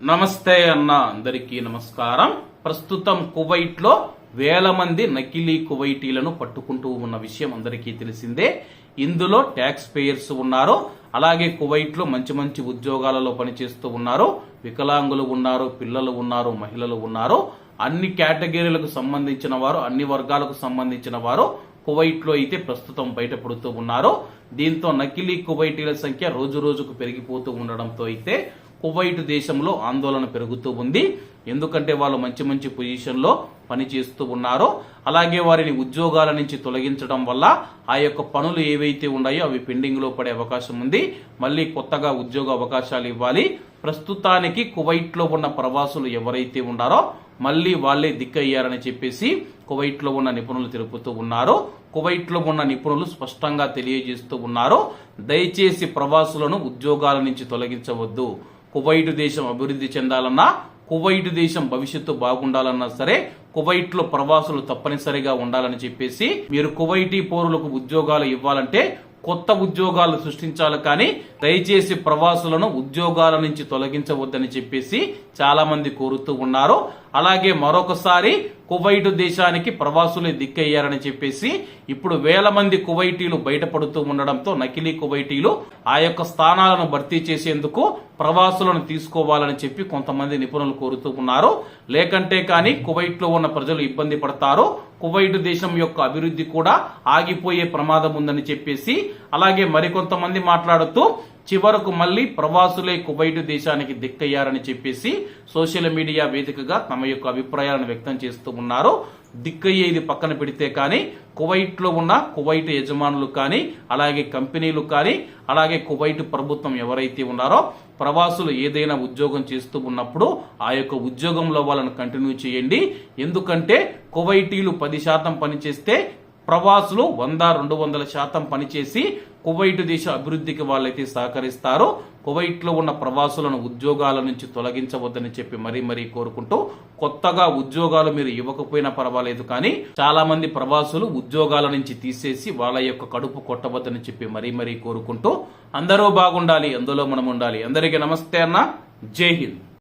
నమస్తే అన్న అందరికీ నమస్కారం. ప్రస్తుతం కువైట్లో వేల మంది నకిలీ కువైటీలను పట్టుకుంటూ ఉన్న విషయం అందరికీ తెలిసిందే. ఇందులో ట్యాక్స్ పేయర్స్ ఉన్నారు. అలాగే కువైట్లో మంచి మంచి ఉద్యోగాలలో పనిచేస్తూ ఉన్నారు. వికలాంగులు ఉన్నారు పిల్లలు ఉన్నారు మహిళలు ఉన్నారు. అన్ని కేటగిరీలకు సంబంధించిన వారు అన్ని వర్గాలకు సంబంధించిన వారు కువైట్లో అయితే ప్రస్తుతం బయటపడుతూ ఉన్నారు. దీంతో నకిలీ కువైటీల సంఖ్య రోజు రోజుకు పెరిగిపోతూ ఉండడంతో అయితే కువైట్ దేశంలో ఆందోళన పెరుగుతూ ఉంది. ఎందుకంటే వాళ్ళు మంచి మంచి పొజిషన్లో పనిచేస్తూ ఉన్నారు అలాగే వారిని ఉద్యోగాల నుంచి తొలగించడం వల్ల ఆ యొక్క పనులు ఏవైతే ఉన్నాయో అవి పెండింగ్లో పడే అవకాశం ఉంది. మళ్ళీ కొత్తగా ఉద్యోగ అవకాశాలు ఇవ్వాలి. ప్రస్తుతానికి కువైట్లో ఉన్న ప్రవాసులు ఎవరైతే ఉన్నారో మళ్ళీ వాళ్ళే దిక్కయ్యారని చెప్పేసి కువైట్లో ఉన్న నిపుణులు తెలుపుతూ ఉన్నారు. కువైట్లో ఉన్న నిపుణులు స్పష్టంగా తెలియజేస్తూ ఉన్నారు. దయచేసి ప్రవాసులను ఉద్యోగాల నుంచి తొలగించవద్దు. కువైట్ దేశం అభివృద్ధి చెందాలన్నా కువైట్ దేశం భవిష్యత్తు బాగుండాలన్నా సరే కువైట్లో ప్రవాసులు తప్పనిసరిగా ఉండాలని చెప్పేసి మీరు కువైటీ పౌరులకు ఉద్యోగాలు ఇవ్వాలంటే కొత్త ఉద్యోగాలు సృష్టించాలి కానీ దయచేసి ప్రవాసులను ఉద్యోగాల నుంచి తొలగించవద్దని చెప్పేసి చాలా మంది కోరుతూ ఉన్నారు. అలాగే మరొకసారి కువైటు దేశానికి ప్రవాసులే దిక్కయ్యారని చెప్పేసి ఇప్పుడు వేల మంది కువైటీలు బయటపడుతూ ఉండడంతో నకిలీ కువైటీలు ఆ యొక్క స్థానాలను భర్తీ చేసేందుకు ప్రవాసులను తీసుకోవాలని చెప్పి కొంతమంది నిపుణులు కోరుతూ ఉన్నారు. లేకంటే కానీ కువైట్లో ఉన్న ప్రజలు ఇబ్బంది పడతారు. కువైట్ దేశం యొక్క అభివృద్ధి కూడా ఆగిపోయే ప్రమాదం ఉందని చెప్పేసి అలాగే మరికొంతమంది మాట్లాడుతూ చివరకు మళ్ళీ ప్రవాసులే కువైట్ దేశానికి దిక్కయ్యారని చెప్పేసి సోషల్ మీడియా వేదికగా తమ యొక్క అభిప్రాయాలను వ్యక్తం చేస్తూ ఉన్నారు. దిక్కయ్యేది పక్కన పెడితే కానీ కువైట్లో ఉన్న కువైట్ యజమానులు కానీ అలాగే కంపెనీలు కానీ అలాగే కువైట్ ప్రభుత్వం ఎవరైతే ఉన్నారో ప్రవాసులు ఏదైనా ఉద్యోగం చేస్తూ ఉన్నప్పుడు ఆ యొక్క ఉద్యోగంలో వాళ్ళని కంటిన్యూ చేయండి. ఎందుకంటే కువైటీలు పది శాతం పనిచేస్తే ప్రవాసులు వంద రెండు వందల శాతం పనిచేసి కువైట్ దేశ అభివృద్ధికి వాళ్ళైతే సహకరిస్తారు. కువైట్లో ఉన్న ప్రవాసులను ఉద్యోగాల నుంచి తొలగించవద్దని చెప్పి మరీ మరీ కోరుకుంటూ కొత్తగా ఉద్యోగాలు మీరు ఇవ్వకపోయినా పర్వాలేదు కానీ చాలా మంది ప్రవాసులు ఉద్యోగాల నుంచి తీసేసి వాళ్ళ యొక్క కడుపు కొట్టవద్దని చెప్పి మరీ మరీ కోరుకుంటూ అందరూ బాగుండాలి అందులో మనం ఉండాలి అందరికీ నమస్తే అన్న. జై హింద్.